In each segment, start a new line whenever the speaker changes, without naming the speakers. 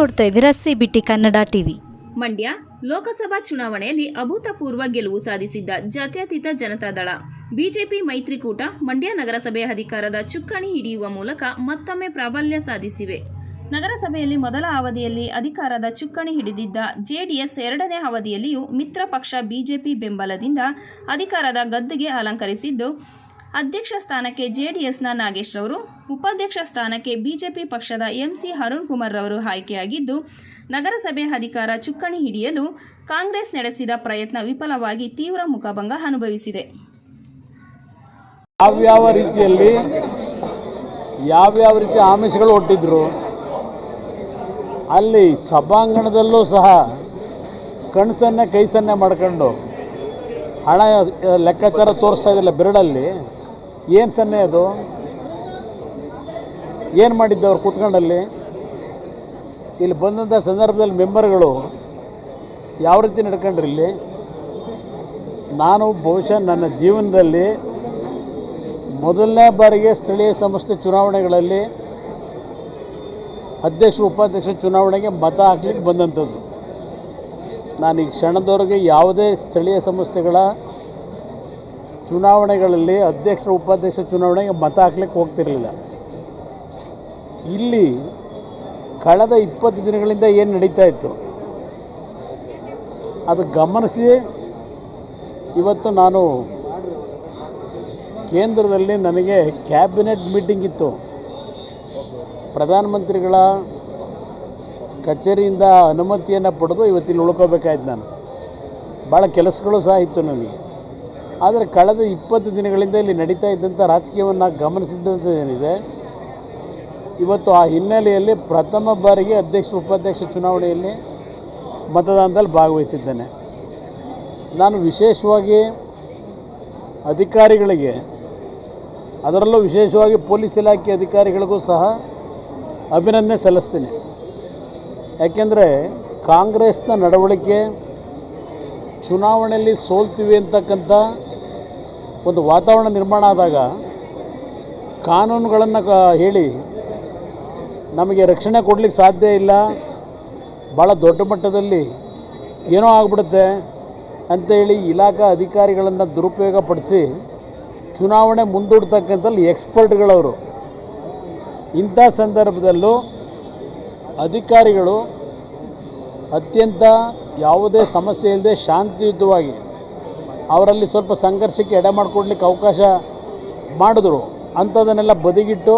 ನೋಡ್ತಾ ಇದ್ದೀರಾ CBT Kannada TV
Mandya Lok Sabha ಚುನಾವಣೆಯಲ್ಲಿ ಅಭೂತಪೂರ್ವ ಗೆಲುವು ಸಾಧಿಸಿದ್ದ ಜಾತ್ಯತೀತ ಜನತಾದಳ ಬಿಜೆಪಿ ಮೈತ್ರಿಕೂಟ ಮಂಡ್ಯ ನಗರಸಭೆ ಅಧಿಕಾರದ ಚುಕ್ಕಾಣಿ ಹಿಡಿಯುವ ಮೂಲಕ ಮತ್ತೊಮ್ಮೆ ಪ್ರಾಬಲ್ಯ ಸಾಧಿಸಿವೆ. ನಗರಸಭೆಯಲ್ಲಿ ಮೊದಲ ಅವಧಿಯಲ್ಲಿ ಅಧಿಕಾರದ ಚುಕ್ಕಾಣಿ ಹಿಡಿದಿದ್ದ ಜೆಡಿಎಸ್ ಎರಡನೇ ಅವಧಿಯಲ್ಲಿಯೂ ಮಿತ್ರ ಪಕ್ಷ ಬಿಜೆಪಿ ಬೆಂಬಲದಿಂದ ಅಧಿಕಾರದ ಗದ್ದುಗೆ ಅಲಂಕರಿಸಿದ್ದು ಅಧ್ಯಕ್ಷ ಸ್ಥಾನಕ್ಕೆ ಜೆಡಿಎಸ್ನ ನಾಗೇಶ್ ರವರು, ಉಪಾಧ್ಯಕ್ಷ ಸ್ಥಾನಕ್ಕೆ ಬಿಜೆಪಿ ಪಕ್ಷದ ಎಂಸಿ ಅರುಣ್ ಕುಮಾರ್ ರವರು ಆಯ್ಕೆಯಾಗಿದ್ದು, ನಗರಸಭೆ ಅಧಿಕಾರ ಚುಕ್ಕಣಿ ಹಿಡಿಯಲು ಕಾಂಗ್ರೆಸ್ ನಡೆಸಿದ ಪ್ರಯತ್ನ ವಿಫಲವಾಗಿ ತೀವ್ರ ಮುಖಭಂಗ ಅನುಭವಿಸಿದೆ.
ಯಾವ್ಯಾವ ರೀತಿಯಲ್ಲಿ ಯಾವ್ಯಾವ ರೀತಿ ಆಮಿಷಗಳು ಒಟ್ಟಿದ್ರು ಅಲ್ಲಿ ಸಭಾಂಗಣದಲ್ಲೂ ಸಹ ಕಣ್ಸನ್ನೇ ಕೈ ಸನ್ನೆ ಮಾಡ್ಕೊಂಡು ಹಣ ಲೆಕ್ಕಾಚಾರ ತೋರಿಸ್ತಾ ಇದ್ದಿಲ್ಲ ಬೆರಳಲ್ಲಿ ಏನು ಸನ್ನೆ ಅದು? ಏನು ಮಾಡಿದ್ದು ಅವ್ರು ಕೂತ್ಕೊಂಡಲ್ಲಿ? ಇಲ್ಲಿ ಬಂದಂಥ ಸಂದರ್ಭದಲ್ಲಿ ಮೆಂಬರ್ಗಳು ಯಾವ ರೀತಿ ನಡ್ಕೊಂಡ್ರಿ ಇಲ್ಲಿ? ನಾನು ಬಹುಶಃ ನನ್ನ ಜೀವನದಲ್ಲಿ ಮೊದಲನೇ ಬಾರಿಗೆ ಸ್ಥಳೀಯ ಸಂಸ್ಥೆ ಚುನಾವಣೆಗಳಲ್ಲಿ ಅಧ್ಯಕ್ಷರು ಉಪಾಧ್ಯಕ್ಷ ಚುನಾವಣೆಗೆ ಮತ ಹಾಕ್ಲಿಕ್ಕೆ ಬಂದಂಥದ್ದು. ನಾನು ಈ ಕ್ಷಣದವರೆಗೆ ಯಾವುದೇ ಸ್ಥಳೀಯ ಸಂಸ್ಥೆಗಳ ಚುನಾವಣೆಗಳಲ್ಲಿ ಅಧ್ಯಕ್ಷರ, ಉಪಾಧ್ಯಕ್ಷ ಚುನಾವಣೆಗೆ ಮತ ಹಾಕ್ಲಿಕ್ಕೆ ಹೋಗ್ತಿರಲಿಲ್ಲ. ಇಲ್ಲಿ ಕಳೆದ ಇಪ್ಪತ್ತು ದಿನಗಳಿಂದ ಏನು ನಡೀತಾ ಇತ್ತು? ಅದು ಗಮನಿಸಿ ಇವತ್ತು ನಾನು ಕೇಂದ್ರದಲ್ಲಿ ನನಗೆ ಕ್ಯಾಬಿನೆಟ್ ಮೀಟಿಂಗ್ ಇತ್ತು. ಪ್ರಧಾನಮಂತ್ರಿಗಳ ಕಚೇರಿಯಿಂದ ಅನುಮತಿಯನ್ನು ಪಡೆದು ಇವತ್ತಿಲ್ಲಿ ಉಳ್ಕೋಬೇಕಾಯ್ತು ನಾನು. ಭಾಳ ಕೆಲಸಗಳು ಸಹ ಇತ್ತು ನನಗೆ. ಆದರೆ ಕಳೆದ ಇಪ್ಪತ್ತು ದಿನಗಳಿಂದ ಇಲ್ಲಿ ನಡೀತಾ ಇದ್ದಂಥ ರಾಜಕೀಯವನ್ನು ಗಮನಿಸಿದ್ದಂಥ ಏನಿದೆ, ಇವತ್ತು ಆ ಹಿನ್ನೆಲೆಯಲ್ಲಿ ಪ್ರಥಮ ಬಾರಿಗೆ ಅಧ್ಯಕ್ಷ ಉಪಾಧ್ಯಕ್ಷ ಚುನಾವಣೆಯಲ್ಲಿ ಮತದಾನದಲ್ಲಿ ಭಾಗವಹಿಸಿದ್ದೇನೆ. ನಾನು ವಿಶೇಷವಾಗಿ ಅಧಿಕಾರಿಗಳಿಗೆ, ಅದರಲ್ಲೂ ವಿಶೇಷವಾಗಿ ಪೊಲೀಸ್ ಇಲಾಖೆ ಅಧಿಕಾರಿಗಳಿಗೂ ಸಹ ಅಭಿನಂದನೆ ಸಲ್ಲಿಸ್ತೀನಿ. ಯಾಕೆಂದರೆ ಕಾಂಗ್ರೆಸ್ನ ನಡವಳಿಕೆ, ಚುನಾವಣೆಯಲ್ಲಿ ಸೋಲ್ತೀವಿ ಅಂತಕ್ಕಂಥ ಒಂದು ವಾತಾವರಣ ನಿರ್ಮಾಣ ಆದಾಗ ಕಾನೂನುಗಳನ್ನು ಹೇಳಿ ನಮಗೆ ರಕ್ಷಣೆ ಕೊಡಲಿಕ್ಕೆ ಸಾಧ್ಯ ಇಲ್ಲ ಭಾಳ ದೊಡ್ಡ ಮಟ್ಟದಲ್ಲಿ ಏನೋ ಆಗ್ಬಿಡುತ್ತೆ ಅಂತೇಳಿ ಇಲಾಖಾ ಅಧಿಕಾರಿಗಳನ್ನು ದುರುಪಯೋಗಪಡಿಸಿ ಚುನಾವಣೆ ಮುಂದೂಡ್ತಕ್ಕಂಥಲ್ಲಿ ಎಕ್ಸ್ಪರ್ಟ್ಗಳವರು, ಇಂಥ ಸಂದರ್ಭದಲ್ಲೂ ಅಧಿಕಾರಿಗಳು ಅತ್ಯಂತ ಯಾವುದೇ ಸಮಸ್ಯೆ ಇಲ್ಲದೆ ಶಾಂತಿಯುತವಾಗಿ ಅವರಲ್ಲಿ ಸ್ವಲ್ಪ ಸಂಘರ್ಷಕ್ಕೆ ಎಡೆ ಮಾಡಿಕೊಡ್ಲಿಕ್ಕೆ ಅವಕಾಶ ಮಾಡಿದ್ರು. ಅಂಥದನ್ನೆಲ್ಲ ಬದಿಗಿಟ್ಟು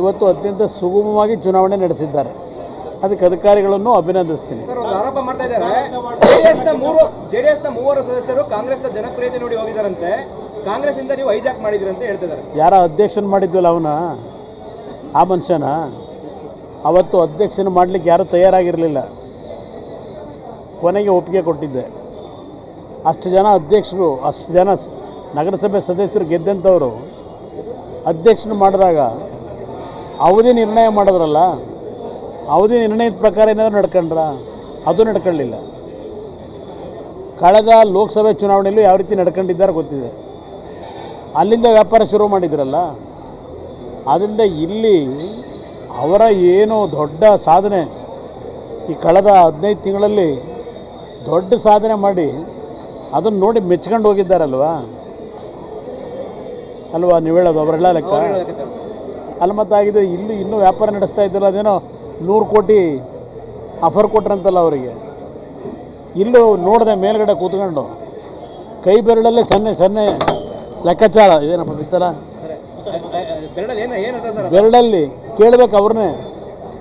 ಇವತ್ತು ಅತ್ಯಂತ ಸುಗಮವಾಗಿ ಚುನಾವಣೆ ನಡೆಸಿದ್ದಾರೆ. ಅದಕ್ಕೆ ಅಧಿಕಾರಿಗಳನ್ನು ಅಭಿನಂದಿಸ್ತೀನಿ.
ಆರೋಪ ಮಾಡ್ತಾ ಇದ್ದಾರೆ. ಮೂರು ಜೆಡಿಎಸ್ನ ಮೂವರು ಸದಸ್ಯರು ಕಾಂಗ್ರೆಸ್ನ ಜನಪ್ರಿಯತೆ ನೋಡಿ ಹೋಗಿದಾರಂತೆ. ಕಾಂಗ್ರೆಸ್ ಇಂದ ನೀವು ಹೈಜಾಕ್ ಮಾಡಿದ್ರಂತ ಹೇಳ್ತಿದ್ದಾರೆ.
ಯಾರ ಅಧ್ಯಕ್ಷನ ಮಾಡಿದ್ವಲ್ಲ ಅವನ? ಆ ಮನುಷ್ಯನ? ಅವತ್ತು ಅಧ್ಯಕ್ಷನ ಮಾಡಲಿಕ್ಕೆ ಯಾರೂ ತಯಾರಾಗಿರಲಿಲ್ಲ. ಕೊನೆಗೆ ಒಪ್ಪಿಗೆ ಕೊಟ್ಟಿದ್ದೆ. ಅಷ್ಟು ಜನ ಅಧ್ಯಕ್ಷರು, ಅಷ್ಟು ಜನ ನಗರಸಭೆ ಸದಸ್ಯರು ಗೆದ್ದಂಥವರು ಅಧ್ಯಕ್ಷನ ಮಾಡಿದಾಗ ಅವಧಿ ನಿರ್ಣಯ ಮಾಡಿದ್ರಲ್ಲ, ಅವಧಿ ನಿರ್ಣಯದ ಪ್ರಕಾರ ಏನಾದರೂ ನಡ್ಕೊಂಡ್ರ? ಅದು ನಡ್ಕೊಳ್ಳಿಲ್ಲ. ಕಳೆದ ಲೋಕಸಭೆ ಚುನಾವಣೆಯಲ್ಲೂ ಯಾವ ರೀತಿ ನಡ್ಕೊಂಡಿದ್ದಾರೆ ಗೊತ್ತಿದೆ. ಅಲ್ಲಿಂದ ವ್ಯಾಪಾರ ಶುರು ಮಾಡಿದ್ರಲ್ಲ ಆದ್ದರಿಂದ ಇಲ್ಲಿ ಅವರ ಏನು ದೊಡ್ಡ ಸಾಧನೆ ಈ ಕಳೆದ ಹದಿನೈದು ತಿಂಗಳಲ್ಲಿ ದೊಡ್ಡ ಸಾಧನೆ ಮಾಡಿ ಅದನ್ನು ನೋಡಿ ಮೆಚ್ಕೊಂಡು ಹೋಗಿದ್ದಾರಲ್ವಾ? ಅಲ್ವಾ ನೀವು ಹೇಳೋದು ಅವರೆಲ್ಲ ಲೆಕ್ಕ? ಅಲ್ಲಿ ಮತ್ತಾಗಿದೆ ಇಲ್ಲಿ ಇನ್ನೂ ವ್ಯಾಪಾರ ನಡೆಸ್ತಾ ಇದ್ದಿಲ್ಲ ಅದೇನೋ ನೂರು ಕೋಟಿ ಆಫರ್ ಕೊಟ್ರಂತಲ್ಲ ಅವರಿಗೆ. ಇಲ್ಲೂ ನೋಡಿದೆ ಮೇಲ್ಗಡೆ ಕೂತ್ಕೊಂಡು. ಕೈ ಬೆರಳಲ್ಲೇ ಸನ್ನೆ ಸನ್ನೆ ಲೆಕ್ಕಾಚಾರ. ಇದೇನಪ್ಪ ಬಿತ್ತಲ್ಲ? ಬೆರಳಲ್ಲಿ ಕೇಳಬೇಕು ಅವ್ರನ್ನೇ.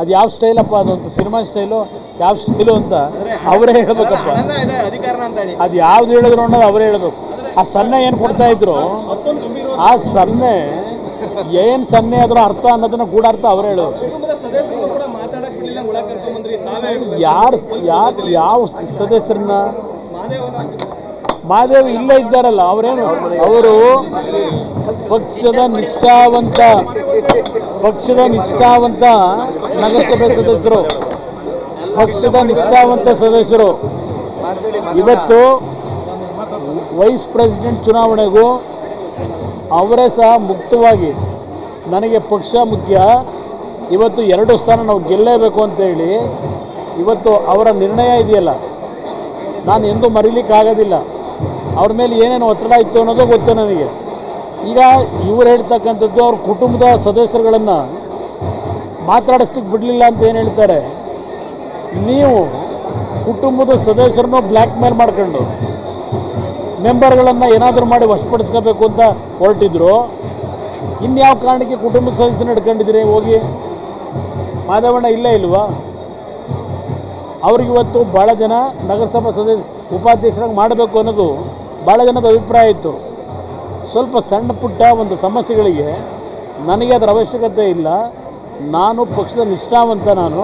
ಅದು ಯಾವ ಸ್ಟೈಲಪ್ಪ ಅದು ಅಂತ ಸಿನಿಮಾ ಸ್ಟೈಲು ಯಾವ ಸ್ಟೈಲು ಅಂತ ಅವರೇ ಹೇಳ್ಬೇಕಪ್ಪ. ಅದು ಯಾವ್ದು ಹೇಳಿದ್ರು ಅನ್ನೋದು ಅವರೇ ಹೇಳಬೇಕು. ಆ ಸನ್ನೆ ಏನು ಕೊಡ್ತಾ ಇದ್ರು? ಆ ಸನ್ನೆ ಏನು ಸನ್ನೆ ಅದರ ಅರ್ಥ ಅನ್ನೋದನ್ನ ಗೂಢಾರ್ಥ ಅವರೇ ಹೇಳೋರು ಯಾರು ಯಾರು, ಯಾವ ಸದಸ್ಯರನ್ನ ಮಹಾದೇವ್ ಇಲ್ಲೇ ಇದ್ದಾರಲ್ಲ, ಅವರೇನು? ಅವರು ಪಕ್ಷದ ನಿಷ್ಠಾವಂತ ಪಕ್ಷದ ನಿಷ್ಠಾವಂತ ನಗರಸಭೆ ಸದಸ್ಯರು. ಪಕ್ಷದ ನಿಷ್ಠಾವಂತ ಸದಸ್ಯರು. ಇವತ್ತು ವೈಸ್ ಪ್ರೆಸಿಡೆಂಟ್ ಚುನಾವಣೆಗೂ ಅವರೇ ಸಹ ಮುಕ್ತವಾಗಿ, ನನಗೆ ಪಕ್ಷ ಮುಖ್ಯ, ಇವತ್ತು ಎರಡು ಸ್ಥಾನ ನಾವು ಗೆಲ್ಲೇಬೇಕು ಅಂತೇಳಿ ಇವತ್ತು ಅವರ ನಿರ್ಣಯ ಇದೆಯಲ್ಲ. ನಾನು ಎಂದೂ ಮರೀಲಿಕ್ಕಾಗೋದಿಲ್ಲ. ಅವ್ರ ಮೇಲೆ ಏನೇನು ಒತ್ತಡ ಇತ್ತು ಅನ್ನೋದು ಗೊತ್ತು ನನಗೆ. ಈಗ ಇವ್ರು ಹೇಳ್ತಕ್ಕಂಥದ್ದು ಅವ್ರ ಕುಟುಂಬದ ಸದಸ್ಯರುಗಳನ್ನು ಮಾತಾಡಿಸ್ಲಿಕ್ಕೆ ಬಿಡಲಿಲ್ಲ ಅಂತ ಏನು ಹೇಳ್ತಾರೆ? ನೀವು ಕುಟುಂಬದ ಸದಸ್ಯರನ್ನು ಬ್ಲ್ಯಾಕ್ ಮೇಲ್ ಮಾಡ್ಕೊಂಡು ಮೆಂಬರ್ಗಳನ್ನು ಏನಾದರೂ ಮಾಡಿ ವಶಪಡಿಸ್ಕೋಬೇಕು ಅಂತ ಹೊರಟಿದ್ರು ಇನ್ಯಾವ ಕಾರಣಕ್ಕೆ ಕುಟುಂಬದ ಸದಸ್ಯನ ಹಿಡ್ಕೊಂಡಿದ್ದೀರಿ ಹೋಗಿ? ಮಾಧವಣ್ಣ ಇಲ್ಲೇ ಇಲ್ವಾ? ಅವ್ರಿಗಿವತ್ತು ಭಾಳ ಜನ ನಗರಸಭಾ ಸದಸ್ಯ ಉಪಾಧ್ಯಕ್ಷರಾಗಿ ಮಾಡಬೇಕು ಅನ್ನೋದು ಭಾಳ ಜನದ ಅಭಿಪ್ರಾಯ ಇತ್ತು. ಸ್ವಲ್ಪ ಸಣ್ಣ ಪುಟ್ಟ ಒಂದು ಸಮಸ್ಯೆಗಳಿಗೆ ನನಗೆ ಅದರ ಅವಶ್ಯಕತೆ ಇಲ್ಲ. ನಾನು ಪಕ್ಷದ ನಿಷ್ಠಾವಂತ ನಾನು.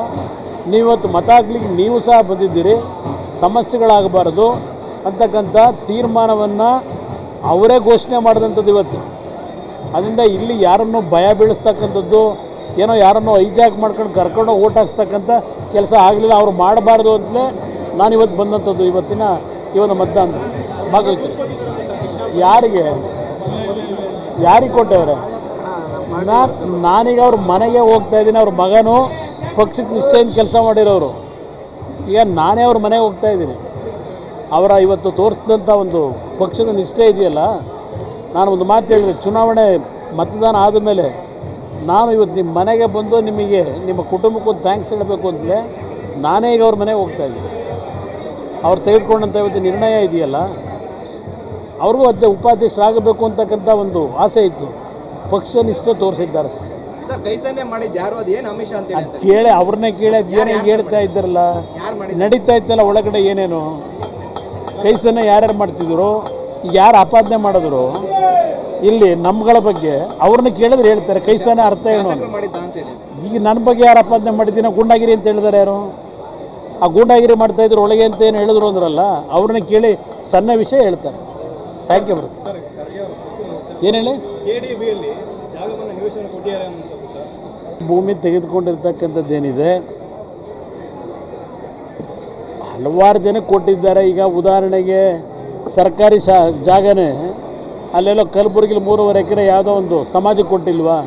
ನೀವತ್ತು ಮತ ಹಾಕ್ಲಿಕ್ಕೆ ನೀವು ಸಹ ಬಂದಿದ್ದೀರಿ. ಸಮಸ್ಯೆಗಳಾಗಬಾರ್ದು ಅಂತಕ್ಕಂಥ ತೀರ್ಮಾನವನ್ನು ಅವರೇ ಘೋಷಣೆ ಮಾಡಿದಂಥದ್ದು ಇವತ್ತು. ಅದರಿಂದ ಇಲ್ಲಿ ಯಾರನ್ನು ಭಯ ಬೀಳಿಸ್ತಕ್ಕಂಥದ್ದು, ಏನೋ ಯಾರನ್ನು ಹೈಜಾಕ್ ಮಾಡ್ಕೊಂಡು ಕರ್ಕೊಂಡು ಓಟ್ ಹಾಕ್ಸ್ತಕ್ಕಂಥ ಕೆಲಸ ಆಗಲಿಲ್ಲ, ಅವರು ಮಾಡಬಾರ್ದು ಅಂತಲೇ ನಾನು ಇವತ್ತು ಬಂದಂಥದ್ದು ಇವತ್ತಿನ ಇವನ ಒಂದು ಮತದಾನ ಭಾಗವಹಿಸಿ ಯಾರಿಗೆ? ಯಾರಿಗೆ ಕೊಟ್ಟವ್ರೆ? ನಾನು ನಾನೀಗ ಅವ್ರ ಮನೆಗೆ ಹೋಗ್ತಾ ಇದ್ದೀನಿ, ಅವ್ರ ಮಗನು ಪಕ್ಷಕ್ಕೆ ನಿಷ್ಠೆಯಿಂದ ಕೆಲಸ ಮಾಡಿರೋರು. ಈಗ ನಾನೇ ಅವ್ರ ಮನೆಗೆ ಹೋಗ್ತಾ ಇದ್ದೀನಿ. ಅವರ ಇವತ್ತು ತೋರಿಸಿದಂಥ ಒಂದು ಪಕ್ಷದ ನಿಷ್ಠೆ ಇದೆಯಲ್ಲ, ನಾನು ಒಂದು ಮಾತು ಹೇಳಿದೆ, ಚುನಾವಣೆ ಮತದಾನ ಆದಮೇಲೆ ನಾನು ಇವತ್ತು ನಿಮ್ಮ ಮನೆಗೆ ಬಂದು ನಿಮಗೆ, ನಿಮ್ಮ ಕುಟುಂಬಕ್ಕೂ ಥ್ಯಾಂಕ್ಸ್ ಹೇಳಬೇಕು ಅಂತಲೇ ನಾನೇ ಈಗ ಅವ್ರ ಮನೆಗೆ ಹೋಗ್ತಾ ಇದ್ದೀನಿ. ಅವ್ರು ತೆಗೆದುಕೊಂಡಂಥ ಇವತ್ತು ನಿರ್ಣಯ ಇದೆಯಲ್ಲ ಅವ್ರಿಗೂ ಅದೇ ಉಪಾಧ್ಯಕ್ಷರಾಗಬೇಕು ಅಂತಕ್ಕಂಥ ಒಂದು ಆಸೆ ಇತ್ತು. ಪಕ್ಷ ನಿಷ್ಠೆ ತೋರಿಸಿದ್ದಾರೆ ಸರ್.
ಅದು
ಕೇಳಿ ಅವ್ರನ್ನೇ ಕೇಳಿ ಅದೇನು ಹೇಳ್ತಾ ಇದ್ದಾರಲ್ಲ ನಡೀತಾ ಇತ್ತಲ್ಲ ಒಳಗಡೆ ಏನೇನು? ಕೈಸನ್ನ ಯಾರ್ಯಾರು ಮಾಡ್ತಿದ್ರು? ಯಾರು ಆಪಾದನೆ ಮಾಡಿದ್ರು? ಇಲ್ಲಿ ನಮ್ಗಳ ಬಗ್ಗೆ ಅವ್ರನ್ನ ಕೇಳಿದ್ರೆ ಹೇಳ್ತಾರೆ ಕೈಸನ ಅರ್ಥ ಏನು ಈಗ ನನ್ನ ಬಗ್ಗೆ ಯಾರು ಆಪಾದನೆ ಮಾಡಿದ್ದೀನೋ ಗೂಂಡಾಗಿರಿ ಅಂತ ಹೇಳಿದಾರೆ ಯಾರು? ಆ ಗೂಂಡಾಗಿರಿ ಮಾಡ್ತಾ ಇದ್ರು ಒಳಗೆ ಅಂತ ಏನು ಹೇಳಿದ್ರು ಅಂದ್ರಲ್ಲ ಅವ್ರನ್ನ ಕೇಳಿ ಸಣ್ಣ ವಿಷಯ ಹೇಳ್ತಾರೆ. ಥ್ಯಾಂಕ್ ಯು ಮೇಡಮ್ ಏನು ಹೇಳಿ? ಭೂಮಿ ತೆಗೆದುಕೊಂಡಿರ್ತಕ್ಕಂಥದ್ದೇನಿದೆ? ಹಲವಾರು ಜನ ಕೊಟ್ಟಿದ್ದಾರೆ. ಈಗ ಉದಾಹರಣೆಗೆ ಸರ್ಕಾರಿ ಶಾ ಜಾಗನೇ ಅಲ್ಲೆಲ್ಲೋ ಕಲಬುರಗಿಲಿ ಮೂರುವರೆ ಎಕರೆ ಯಾವುದೋ ಒಂದು ಸಮಾಜಕ್ಕೆ ಕೊಟ್ಟಿಲ್ವಾ?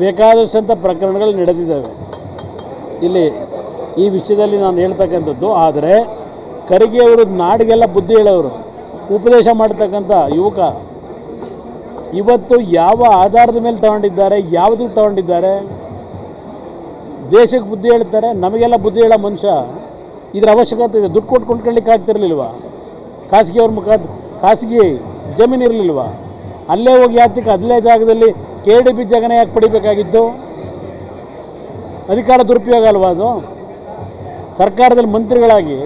ಬೇಕಾದಷ್ಟಂಥ ಪ್ರಕರಣಗಳು ನಡೆದಿದ್ದಾವೆ. ಇಲ್ಲಿ ಈ ವಿಷಯದಲ್ಲಿ ನಾನು ಹೇಳ್ತಕ್ಕಂಥದ್ದು ಆದರೆ ಖರ್ಗೆಯವರು ನಾಡಿಗೆಲ್ಲ ಬುದ್ಧಿ ಹೇಳೋರು. ಉಪದೇಶ ಮಾಡ್ತಕ್ಕಂಥ ಯುವಕ, ಇವತ್ತು ಯಾವ ಆಧಾರದ ಮೇಲೆ ತಗೊಂಡಿದ್ದಾರೆ, ಯಾವುದಕ್ಕೆ ತಗೊಂಡಿದ್ದಾರೆ? ದೇಶಕ್ಕೆ ಬುದ್ಧಿ ಹೇಳ್ತಾರೆ, ನಮಗೆಲ್ಲ ಬುದ್ಧಿ ಹೇಳೋ ಮನುಷ್ಯ, ಇದರ ಅವಶ್ಯಕತೆ ಇದೆ. ದುಡ್ಡು ಕೊಟ್ಟು ಕೊಂಡ್ಕೊಳ್ಳಿಕ್ಕೆ ಆಗ್ತಿರ್ಲಿಲ್ವಾ? ಖಾಸಗಿಯವ್ರ ಮುಖ ಖಾಸಗಿ ಜಮೀನು ಇರಲಿಲ್ವ? ಅಲ್ಲೇ ಹೋಗಿ ಯಾತಕ್ಕೆ ಅಲ್ಲೇ ಜಾಗದಲ್ಲಿ ಕೆ ಡಿ ಬಿ ಜಾಗನೇ ಯಾಕೆ ಪಡಿಬೇಕಾಗಿತ್ತು? ಅಧಿಕಾರ ದುರುಪಯೋಗ ಅಲ್ವಾ ಅದು? ಸರ್ಕಾರದಲ್ಲಿ ಮಂತ್ರಿಗಳಾಗಿ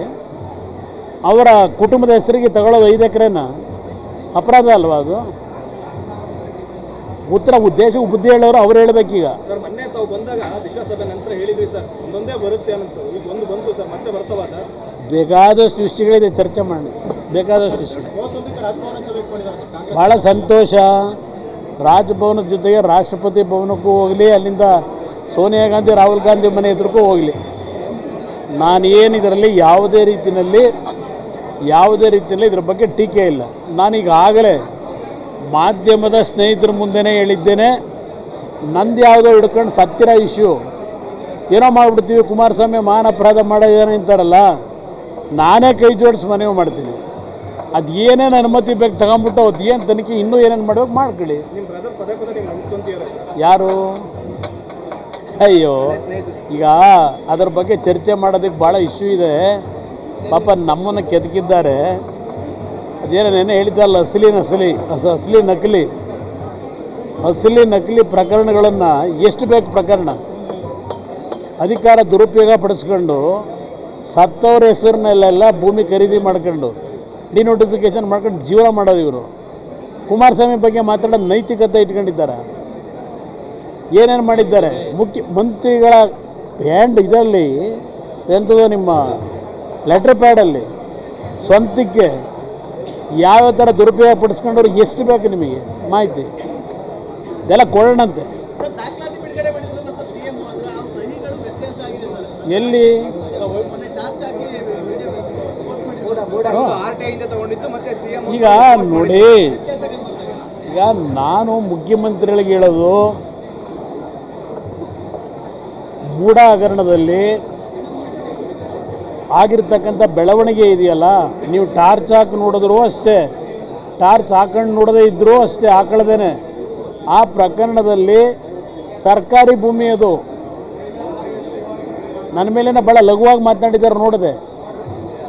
ಅವರ ಕುಟುಂಬದ ಹೆಸರಿಗೆ ತಗೊಳ್ಳೋದು ಐದು ಎಕರೆನ? ಅಪರಾಧ ಅಲ್ವಾ ಅದು? ಉತ್ತರ ಉದ್ದೇಶ ಬುದ್ಧಿ ಹೇಳೋರು ಅವ್ರು ಹೇಳಬೇಕೀಗ.
ಸರ್ ಮೊನ್ನೆ ತಾವು ಬಂದಾಗ ವಿಶ್ವಾಸಸಭೆ ನಂತರ ಹೇಳಿದ್ವಿ ಸರ್ ಒಂದೊಂದೇ ಬರುತ್ತೆ ಅಂತ ಈಗ ಒಂದು ಬಂತು ಸರ್ ಮತ್ತೆ ಬರ್ತವ ಸರ್?
ಬೇಕಾದಷ್ಟು ವಿಷಯಗಳಿದೆ ಚರ್ಚೆ ಮಾಡಿ. ಬೇಕಾದಷ್ಟು ವಿಷಯ. ಭಾಳ ಸಂತೋಷ. ರಾಜಭವನದ ಜೊತೆಗೆ ರಾಷ್ಟ್ರಪತಿ ಭವನಕ್ಕೂ ಹೋಗಲಿ ಅಲ್ಲಿಂದ ಸೋನಿಯಾ ಗಾಂಧಿ ರಾಹುಲ್ ಗಾಂಧಿ ಮನೆ ಎದುರಿಗೂ ಹೋಗಲಿ. ನಾನೇನು ಇದರಲ್ಲಿ ಯಾವುದೇ ರೀತಿಯಲ್ಲಿ ಯಾವುದೇ ರೀತಿಯಲ್ಲಿ ಇದ್ರ ಬಗ್ಗೆ ಟೀಕೆ ಇಲ್ಲ. ನಾನೀಗಾಗಲೇ ಮಾಧ್ಯಮದ ಸ್ನೇಹಿತರ ಮುಂದೆನೇ ಹೇಳಿದ್ದೇನೆ ನಂದು ಯಾವುದೋ ಹಿಡ್ಕೊಂಡು ಸತ್ತಿರ ಇಶ್ಯೂ. ಏನೋ ಮಾಡಿಬಿಡ್ತೀವಿ ಕುಮಾರಸ್ವಾಮಿ ಮಾನ ಅಪರಾಧ ಮಾಡೋದೇನೋ ಅಂತಾರಲ್ಲ ನಾನೇ ಕೈ ಜೋಡಿಸಿ ಮನವಿ ಮಾಡ್ತೀನಿ. ಅದು ಏನೇನು ಅನುಮತಿ ಬೇಕು ತಗೊಂಬಿಟ್ಟು ಅದು ಏನು ತನಿಖೆ ಇನ್ನೂ ಏನೇನು ಮಾಡ್ಬೇಕು ಮಾಡ್ಕೊಳ್ಳಿ. ಯಾರು? ಅಯ್ಯೋ ಈಗ ಅದ್ರ ಬಗ್ಗೆ ಚರ್ಚೆ ಮಾಡೋದಕ್ಕೆ ಭಾಳ ಇಶ್ಯೂ ಇದೆ. ಪಾಪ ನಮ್ಮನ್ನು ಕೆದಕಿದ್ದಾರೆ. ಅದೇನೋ ನೆನೆ ಹೇಳಿದ್ದಲ್ಲ ಅಸಲಿ ನಸಲಿ ಅಸ- ಅಸಲಿ ನಕಲಿ. ಅಸಲಿ ನಕಲಿ ಪ್ರಕರಣಗಳನ್ನು ಎಷ್ಟು ಬೇಕು ಪ್ರಕರಣ? ಅಧಿಕಾರ ದುರುಪಯೋಗ ಪಡಿಸ್ಕೊಂಡು ಸತ್ತವ್ರ ಹೆಸರಿನಲ್ಲೆಲ್ಲ ಭೂಮಿ ಖರೀದಿ ಮಾಡ್ಕೊಂಡು ಡಿನೋಟಿಫಿಕೇಶನ್ ಮಾಡ್ಕೊಂಡು ಜೀವನ ಮಾಡೋದು ಇವರು. ಕುಮಾರಸ್ವಾಮಿ ಬಗ್ಗೆ ಮಾತಾಡೋ ನೈತಿಕತೆ ಇಟ್ಕೊಂಡಿದ್ದಾರೆ. ಏನೇನು ಮಾಡಿದ್ದಾರೆ? ಮುಖ್ಯ ಮಂತ್ರಿಗಳ ಹ್ಯಾಂಡ್ ಇದರಲ್ಲಿ ಎಂಥದ್ದು ನಿಮ್ಮ ಲೆಟ್ರ್ ಪ್ಯಾಡಲ್ಲಿ ಸ್ವಂತಕ್ಕೆ ಯಾವ ಥರ ದುರುಪಯೋಗ ಪಡಿಸ್ಕೊಂಡವ್ರಿಗೆ ಎಷ್ಟು ಬೇಕು ನಿಮಗೆ ಮಾಹಿತಿ? ಇದೆಲ್ಲ ಕೊಡೋಣಂತೆ. ಎಲ್ಲಿ? ಈಗ ನೋಡಿ, ಈಗ ನಾನು ಮುಖ್ಯಮಂತ್ರಿಗಳಿಗೆ ಹೇಳೋದು ಮೂಡ ಹಗರಣದಲ್ಲಿ ಆಗಿರ್ತಕ್ಕಂಥ ಬೆಳವಣಿಗೆ ಇದೆಯಲ್ಲ, ನೀವು ಟಾರ್ಚ್ ಹಾಕಿ ನೋಡಿದ್ರು ಅಷ್ಟೇ, ಟಾರ್ಚ್ ಹಾಕೊಂಡು ನೋಡದೇ ಇದ್ದರೂ ಅಷ್ಟೇ ಹಾಕೊಳ್ಳದೇನೆ ಆ ಪ್ರಕರಣದಲ್ಲಿ ಸರ್ಕಾರಿ ಭೂಮಿ ಅದು. ನನ್ನ ಮೇಲೇನೆ ಭಾಳ ಲಘುವಾಗಿ ಮಾತನಾಡಿದ್ದಾರೆ ನೋಡಿದೆ.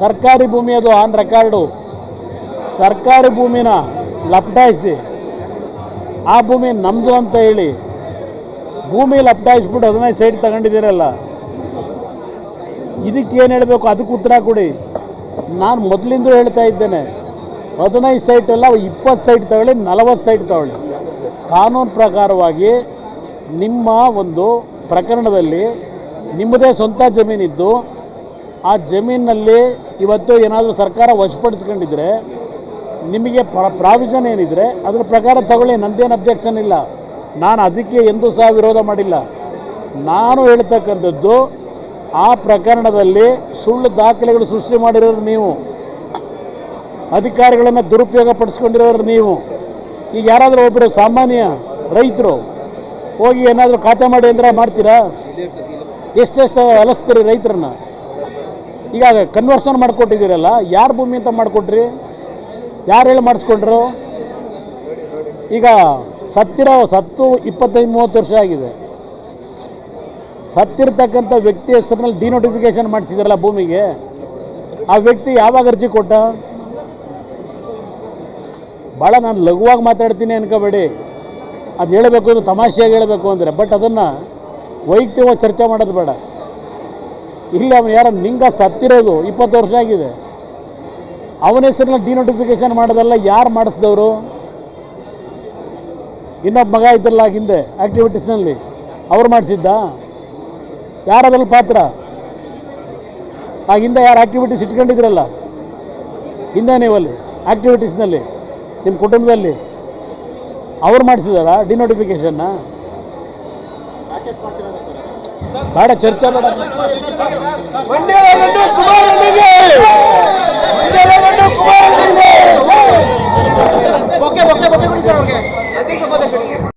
ಸರ್ಕಾರಿ ಭೂಮಿ ಅದು ಆನ್ ರೆಕಾರ್ಡು ಸರ್ಕಾರಿ ಭೂಮಿನ ಲಪಟಾಯಿಸಿ, ಆ ಭೂಮಿ ನಮ್ಮದು ಅಂತ ಹೇಳಿ, ಭೂಮಿ ಲಪಟಾಯಿಸ್ಬಿಟ್ಟು ಹದಿನೈದು ಸೈಡ್ ತಗೊಂಡಿದ್ದೀರಲ್ಲ ಇದಕ್ಕೆ ಏನು ಹೇಳಬೇಕು? ಅದಕ್ಕೆ ಉತ್ತರ ಕೊಡಿ. ನಾನು ಮೊದಲಿಂದ ಹೇಳ್ತಾ ಇದ್ದೇನೆ. ಹದಿನೈದು ಸೈಟ್ ಅಲ್ಲ ಇಪ್ಪತ್ತು ಸೈಟ್ ತಗೊಳ್ಳಿ, ನಲವತ್ತು ಸೈಟ್ ತಗೊಳ್ಳಿ. ಕಾನೂನು ಪ್ರಕಾರವಾಗಿ ನಿಮ್ಮ ಒಂದು ಪ್ರಕರಣದಲ್ಲಿ ನಿಮ್ಮದೇ ಸ್ವಂತ ಜಮೀನಿದ್ದು, ಆ ಜಮೀನಲ್ಲಿ ಇವತ್ತು ಏನಾದರೂ ಸರ್ಕಾರ ವಶಪಡಿಸ್ಕೊಂಡಿದ್ರೆ, ನಿಮಗೆ ಪ್ರ, ಪ್ರಾವಿಷನ್ ಏನಿದ್ರೆ ಅದರ ಪ್ರಕಾರ ತಗೊಳ್ಳಿ, ನಂದೇನು ಅಬ್ಜೆಕ್ಷನ್ ಇಲ್ಲ. ನಾನು ಅದಕ್ಕೆ ಎಂದೂ ಸಹ ವಿರೋಧ ಮಾಡಿಲ್ಲ. ನಾನು ಹೇಳ್ತಕ್ಕಂಥದ್ದು ಆ ಪ್ರಕರಣದಲ್ಲಿ ಸುಳ್ಳು ದಾಖಲೆಗಳು ಸೃಷ್ಟಿ ಮಾಡಿರೋರು ನೀವು. ಅಧಿಕಾರಿಗಳನ್ನು ದುರುಪಯೋಗ ಪಡಿಸ್ಕೊಂಡಿರೋರು ನೀವು. ಈಗ ಯಾರಾದರೂ ಒಬ್ಬರು ಸಾಮಾನ್ಯ ರೈತರು ಹೋಗಿ ಏನಾದರೂ ಖಾತೆ ಮಾಡಿ ಅಂದ್ರೆ ಮಾಡ್ತೀರಾ? ಎಷ್ಟೆಷ್ಟು ಅಲಸ್ತೀರಿ ರೈತರನ್ನ? ಈಗ ಕನ್ವರ್ಷನ್ ಮಾಡಿಕೊಟ್ಟಿದ್ದೀರಲ್ಲ, ಯಾರು ಭೂಮಿ ಅಂತ ಮಾಡಿಕೊಟ್ರಿ? ಯಾರು ಹೇಳಿ ಮಾಡಿಸ್ಕೊಂಡ್ರು? ಈಗ ಸತ್ತಿರೋ, ಸತ್ತು ಇಪ್ಪತ್ತೈದು, ಮೂವತ್ತು ವರ್ಷ ಆಗಿದೆ. ಸತ್ತಿರ್ತಕ್ಕಂಥ ವ್ಯಕ್ತಿ ಹೆಸರಿನಲ್ಲಿ ಡಿನೋಟಿಫಿಕೇಶನ್ ಮಾಡಿಸಿದಾರಲ್ಲ ಭೂಮಿಗೆ? ಆ ವ್ಯಕ್ತಿ ಯಾವಾಗ ಅರ್ಜಿ ಕೊಟ್ಟ? ಭಾಳ ನಾನು ಲಘುವಾಗಿ ಮಾತಾಡ್ತೀನಿ ಅನ್ಕೋಬೇಡಿ. ಅದು ಹೇಳಬೇಕು ಅಂದ್ರೆ ತಮಾಷೆಯಾಗಿ ಹೇಳಬೇಕು ಅಂದರೆ ಬಟ್ ಅದನ್ನು ವೈಯಕ್ತಿಕವಾಗಿ ಚರ್ಚೆ ಮಾಡೋದು ಬೇಡ. ಇಲ್ಲಿ ಅವನು ಯಾರೋ ನಿಂಗ ಸತ್ತಿರೋದು ಇಪ್ಪತ್ತು ವರ್ಷ ಆಗಿದೆ. ಅವನ ಹೆಸರಿನಲ್ಲಿ ಡಿನೋಟಿಫಿಕೇಶನ್ ಮಾಡೋದಲ್ಲ, ಯಾರು ಮಾಡಿಸಿದವರು? ಇನ್ನೊಬ್ಬ ಮಗ ಇದ್ದಲ್ಲ ಹಿಂದೆ ಆ್ಯಕ್ಟಿವಿಟೀಸ್ನಲ್ಲಿ ಅವ್ರು ಮಾಡಿಸಿದ್ದ? ಯಾರು ಅದ್ರಲ್ಲಿ ಪಾತ್ರ? ಆಗಿಂದ ಹಿಂದೆ ಯಾರು ಆ್ಯಕ್ಟಿವಿಟೀಸ್ ಇಟ್ಕೊಂಡಿದ್ರಲ್ಲ? ಹಿಂದೆ ನೀವಲ್ಲಿ ಆ್ಯಕ್ಟಿವಿಟೀಸ್ನಲ್ಲಿ ನಿಮ್ಮ ಕುಟುಂಬದಲ್ಲಿ. ಅವ್ರು ಮಾಡಿಸಿದಾರ? ಡಿನೋಟಿಫಿಕೇಷನ್ನ ಬೇಡ ಚರ್ಚೆ ಬೇಡ.
Okay okay okay